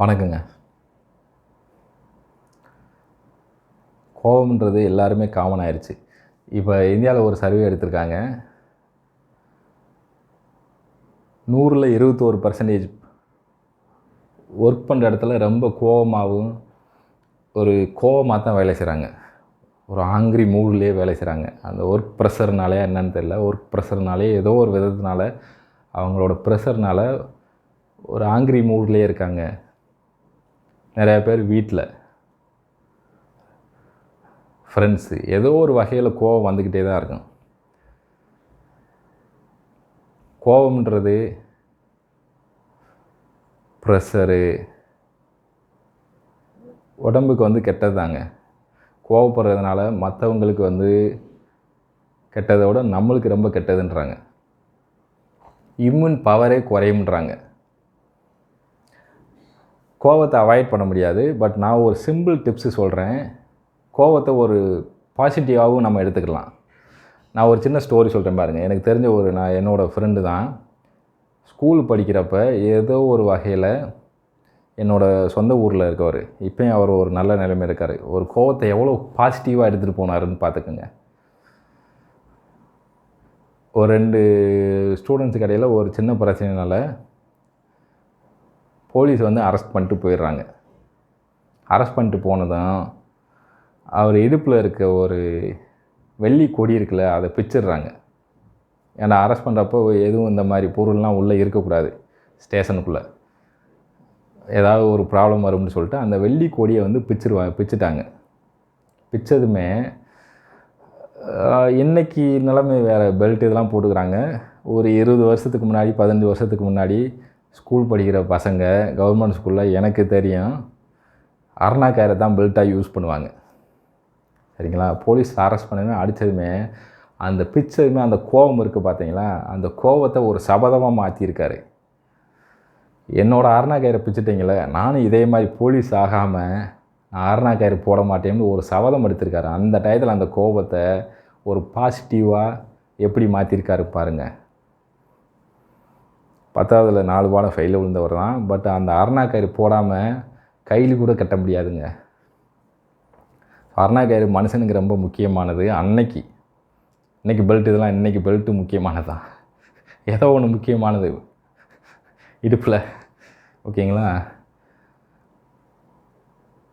வணக்கங்க. கோபம்ன்றது எல்லாருமே காமன் ஆயிடுச்சு இப்போ இந்தியாவில் ஒரு சர்வே எடுத்திருக்காங்க. நூறில் இருபத்தோரு பர்சன்டேஜ் ஒர்க் பண்ணுற இடத்துல ரொம்ப கோபமாகவும் ஒரு கோவமாக தான் வேலை செய்கிறாங்க ஒரு ஆங்கிரி மூடுலேயே வேலை செய்கிறாங்க அந்த ஒர்க் ப்ரெஷர்னாலே என்னன்னு தெரியல. ஒர்க் ப்ரெஷர்னாலே ஏதோ ஒரு விதத்தினால அவங்களோட ப்ரெஷர்னால் ஒரு ஆங்கிரி மூட்லேயே இருக்காங்க. நிறையா பேர் வீட்டில் ஃப்ரெண்ட்ஸு ஏதோ ஒரு வகையில் கோபம் வந்துக்கிட்டே தான் இருக்கும். கோபம்ன்றது ப்ரெஷரு உடம்புக்கு வந்து கெட்டது தாங்க. கோவப்படுறதுனால மற்றவங்களுக்கு வந்து கெட்டதை விட நம்மளுக்கு ரொம்ப கெட்டதுன்றாங்க. இம்யூன் பவரே குறையும்ன்றாங்க. கோவத்தை அவாய்ட் பண்ண முடியாது பட் நான் ஒரு சிம்பிள் டிப்ஸு சொல்கிறேன் கோவத்தை ஒரு பாசிட்டிவாகவும் நம்ம எடுத்துக்கலாம். நான் ஒரு சின்ன ஸ்டோரி சொல்கிறேன் பாருங்கள் எனக்கு தெரிஞ்ச ஒரு நான் என்னோடய ஃப்ரெண்டு தான். ஸ்கூல் படிக்கிறப்ப ஏதோ ஒரு வகையில் என்னோடய சொந்த ஊரில் இருக்கவர். இப்போயும் அவர் ஒரு நல்ல நிலைமை இருக்கார். ஒரு கோவத்தை எவ்வளோ பாசிட்டிவாக எடுத்துகிட்டு போனாருன்னு பார்த்துக்குங்க. ஒரு ரெண்டு ஸ்டூடெண்ட்ஸுக்கு இடையில் ஒரு சின்ன பிரச்சனைனால போலீஸ் வந்து அரெஸ்ட் பண்ணிட்டு போயிடுறாங்க. அரெஸ்ட் பண்ணிட்டு போனதும் அவர் இடுப்பில் இருக்க ஒரு வெள்ளி கொடி இருக்குல்ல அதை பிச்சிடுறாங்க. ஏன்னா அரெஸ்ட் பண்ணுறப்போ எதுவும் இந்த மாதிரி பொருள்லாம் உள்ளே இருக்கக்கூடாது ஸ்டேஷனுக்குள்ளே. ஏதாவது ஒரு ப்ராப்ளம் வரும்னு சொல்லிட்டு அந்த வெள்ளி கொடியை வந்து பிச்சிருவாங்க பிச்சுட்டாங்க. பிச்சதுமே இன்றைக்கி நிலைமை வேறு பெல்ட் இதெல்லாம் போட்டுக்கிறாங்க. ஒரு இருபது வருஷத்துக்கு முன்னாடி பதினஞ்சு வருஷத்துக்கு முன்னாடி ஸ்கூல் படிக்கிற பசங்க கவர்மெண்ட் ஸ்கூலில் எனக்கு தெரியும் அருணா தான் பெல்ட்டாக யூஸ் பண்ணுவாங்க. சரிங்களா? போலீஸ் அரெஸ்ட் பண்ணதுமே அடித்ததுமே அந்த பிச்சதுமே அந்த கோபம் இருக்குது பார்த்தீங்களா அந்த கோபத்தை ஒரு சபதமாக மாற்றிருக்காரு என்னோடய அருணா பிச்சுட்டிங்களே நானும் இதே மாதிரி போலீஸ் ஆகாமல் நான் அருணா போட மாட்டேன்னு ஒரு சபதம் எடுத்திருக்காரு. அந்த டயத்தில் அந்த கோபத்தை ஒரு பாசிட்டிவாக எப்படி மாற்றிருக்காரு பாருங்கள் பத்தாவதுல நாலு பாடம் ஃபெயிலில் விழுந்தவர் தான். பட் அந்த அருணா போடாமல் கையில் கூட கட்ட முடியாதுங்க. அருணா கயிறு மனுஷனுக்கு ரொம்ப முக்கியமானது அன்னைக்கு. இன்றைக்கி பெல்ட் இதெல்லாம் இன்றைக்கி பெல்ட்டு முக்கியமானது? தான் ஏதோ ஒன்று முக்கியமானது. இடுப்பில். ஓகேங்களா?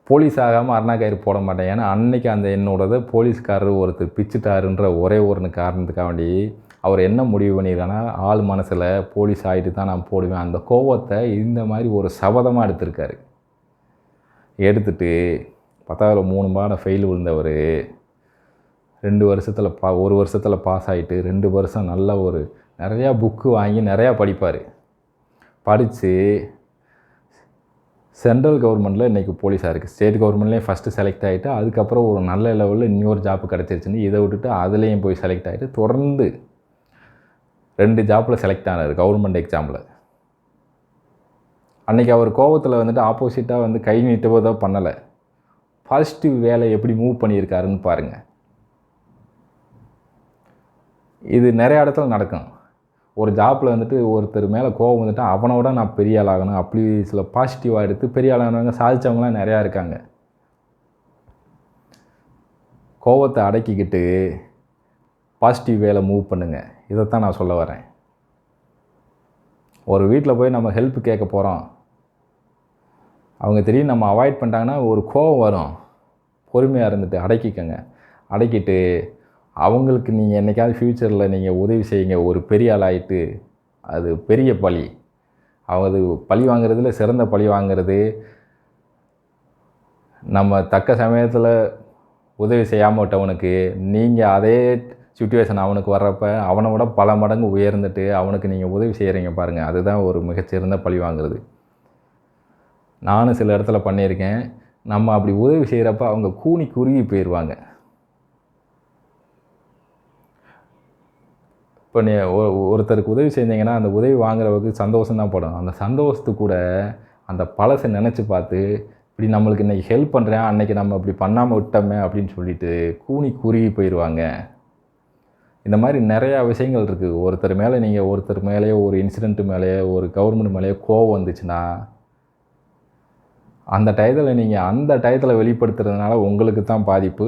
போலீஸ் ஆகாமல் அருணா கயிறு போட மாட்டேன். ஏன்னா அன்னைக்கு அந்த என்னோடது போலீஸ்காரர் ஒருத்தர் பிச்சுட்டாருன்ற ஒரே ஒரு காரணத்துக்காக வேண்டி அவர் என்ன முடிவு பண்ணியிருக்காங்கன்னா ஆள் மனசில் போலீஸ் ஆகிட்டு தான் நான் போடுவேன். அந்த கோவத்தை இந்த மாதிரி ஒரு சபதமாக எடுத்திருக்காரு. எடுத்துட்டு பத்தாவதில் மூணு பாடம் ஃபெயில் விழுந்தவர். ரெண்டு வருஷத்தில் பா ஒரு வருஷத்தில் பாஸ் ஆகிட்டு ரெண்டு வருஷம் நல்ல ஒரு நிறையா புக்கு வாங்கி நிறையா படிப்பார். படித்து சென்ட்ரல் கவர்மெண்ட்டில் இன்றைக்கி போலீஸாக இருக்குது ஸ்டேட் கவர்மெண்ட்லேயும் ஃபஸ்ட்டு செலக்ட் ஆகிட்டு அதுக்கப்புறம் ஒரு நல்ல லெவலில் இன்னொரு ஜாப் கிடச்சிருச்சுன்னு இதை விட்டுட்டு அதுலேயும் போய் செலக்ட் ஆகிட்டு தொடர்ந்து ரெண்டு ஜாப்பில் செலக்ட் ஆனார் கவர்மெண்ட் எக்ஸாமில் அன்றைக்கி அவர் கோவத்தில் வந்துட்டு ஆப்போசிட்டாக வந்து கை நீட்டுவதோ பண்ணலை. பாசிட்டிவ் வேலை எப்படி மூவ் பண்ணியிருக்காருன்னு பாருங்கள் இது நிறைய இடத்துல நடக்கும். ஒரு ஜாப்பில் வந்துட்டு ஒருத்தர் மேலே கோவம் வந்துட்டு அவனோட நான் பெரிய ஆளாகணும் அப்படி சில பாசிட்டிவாக எடுத்து பெரிய ஆளானவங்க சாதித்தவங்களாம் நிறையா இருக்காங்க. கோவத்தை அடக்கிக்கிட்டு பாசிட்டிவ் வேலை மூவ் பண்ணுங்கள் இதைத்தான் நான் சொல்ல வரேன். ஒரு வீட்டில் போய் நம்ம ஹெல்ப் கேட்க போகிறோம் அவங்க திடீர்னு நம்ம அவாய்ட் பண்ணிட்டாங்கன்னா ஒரு கோவம் வரும். பொறுமையாக இருந்துட்டு அடக்கிக்கங்க. அடக்கிட்டு அவங்களுக்கு நீங்கள் என்றைக்காவது ஃப்யூச்சரில் நீங்கள் உதவி செய்யுங்க. ஒரு பெரிய ஆளாயிட்டு அது பெரிய பழி. அவங்க அது பழி வாங்குறதுல சிறந்த பழி வாங்குறது. நம்ம தக்க சமயத்தில் உதவி செய்யாமல் விட்டவனுக்கு நீங்கள் அதே சுச்சுவேஷன் அவனுக்கு வர்றப்ப அவனை விட பல மடங்கு உயர்ந்துட்டு அவனுக்கு நீங்கள் உதவி செய்கிறீங்க பாருங்கள் அதுதான் ஒரு மிகச்சிறந்த பழி வாங்குறது. நானும் சில இடத்துல பண்ணியிருக்கேன். நம்ம அப்படி உதவி செய்கிறப்ப அவங்க கூனி குறுகி போயிடுவாங்க இப்போ நீ ஒருத்தருக்கு உதவி செஞ்சீங்கன்னா அந்த உதவி வாங்குறவருக்கு சந்தோஷம் தான் படும். அந்த சந்தோஷத்து கூட அந்த பழசை நினச்சி பார்த்து இப்படி நம்மளுக்கு இன்றைக்கி ஹெல்ப் பண்ணுறேன் அன்றைக்கி நம்ம இப்படி பண்ணாமல் விட்டோமே அப்படின்னு சொல்லிட்டு கூனி குறுகி போயிடுவாங்க இந்த மாதிரி நிறையா விஷயங்கள் இருக்குது ஒருத்தர் மேலே நீங்கள் ஒருத்தர் மேலேயோ ஒரு இன்சிடென்ட்டு மேலேயோ ஒரு கவர்மெண்ட் மேலேயோ கோவம் வந்துச்சுன்னா அந்த டயத்தில் நீங்கள் அந்த டயத்தில் வெளிப்படுத்துறதுனால உங்களுக்கு தான் பாதிப்பு.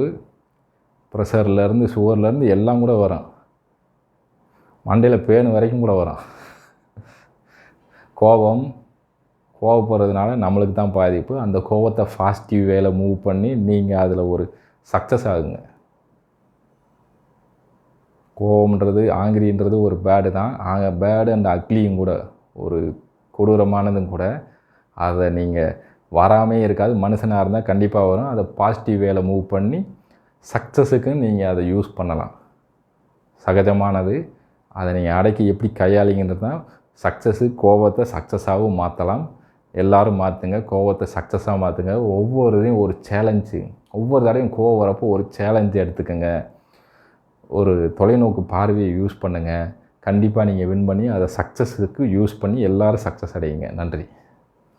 ப்ரெஷர்லேருந்து சுகர்லேருந்து எல்லாம் கூட வரும். மண்டையில் பேனு வரைக்கும் கூட வரும். கோபம் கோவப்படுறதுனால நம்மளுக்கு தான் பாதிப்பு. அந்த கோவத்தை பாசிட்டிவ் வேலை மூவ் பண்ணி நீங்கள் அதில் ஒரு சக்ஸஸ் ஆகுங்க. கோவம்ன்றது ஆங்கிரின்றது ஒரு பேடு தான். ஆக பேடு அண்ட் அக்லியும் கூட ஒரு கொடூரமானதும் கூட அதை நீங்கள் வராமே இருக்காது. மனுஷனாக இருந்தால் கண்டிப்பாக வரும். அதை பாசிட்டிவ் வேலை மூவ் பண்ணி சக்ஸஸுக்கு நீங்கள் அதை யூஸ் பண்ணலாம். சகஜமானது. அதை நீங்கள் அடக்கி எப்படி கையாளிங்கன்றது தான். சக்ஸஸு கோபத்தை சக்ஸஸாகவும் மாற்றலாம் எல்லோரும் மாற்றுங்க கோவத்தை சக்ஸஸாக மாற்றுங்க ஒவ்வொரு இதையும் ஒரு சேலஞ்சு ஒவ்வொரு தடையும் கோவம் வரப்போ ஒரு சேலஞ்சு எடுத்துக்கோங்க. ஒரு தொலைநோக்கு பார்வையை யூஸ் பண்ணுங்கள் கண்டிப்பாக நீங்கள் வின் பண்ணி அதை சக்ஸஸுக்கு யூஸ் பண்ணி எல்லோரும் சக்ஸஸ் அடையுங்க. நன்றி.